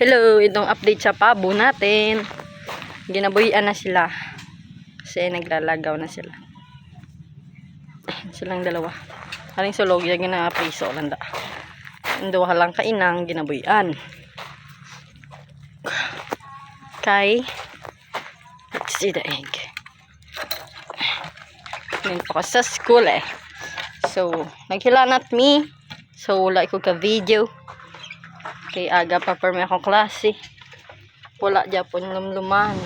Hello, itong update sa pabo natin. Ginabuhian na sila. Kasi naglalagaw na sila. Silang dalawa. Haring sulog yung ginapriso lang da. Ang duha lang kainang ginabuhian. Kay let's see the egg. Ngayon pa ko sa school eh. So, naghilanat me. So, wala ko ka video. Kay aga pa per may akong klase. Wala Japon lumluman.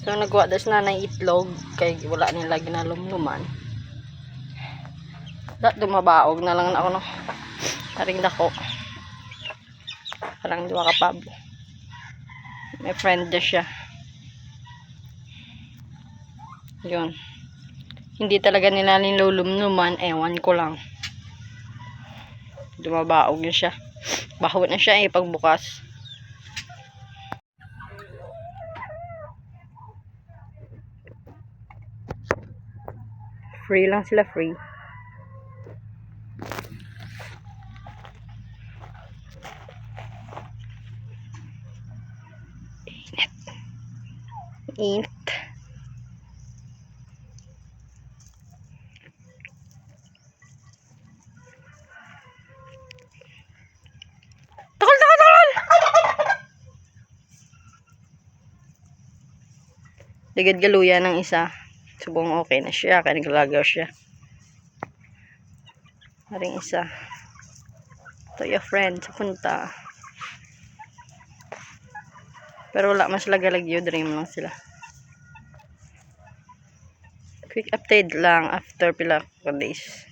So nagwa das nanay itlog kay wala nila ginalumluman. Da dumabaog na lang ako no. Haring dako. Parang duwa ka pabo. May friend na siya. Yun hindi talaga nila nilulumnuman, ewan ko lang. Dumabaog na siya. Baho na siya eh, pagbukas. Free lang sila, free. Init. Ligad galuya ng isa. Subong okay na siya. Kaya naglagaw siya. Haring isa. Ito yung friend. Sa punta. Pero wala mas lagalagyo. Dream lang sila. Quick update lang after pila days.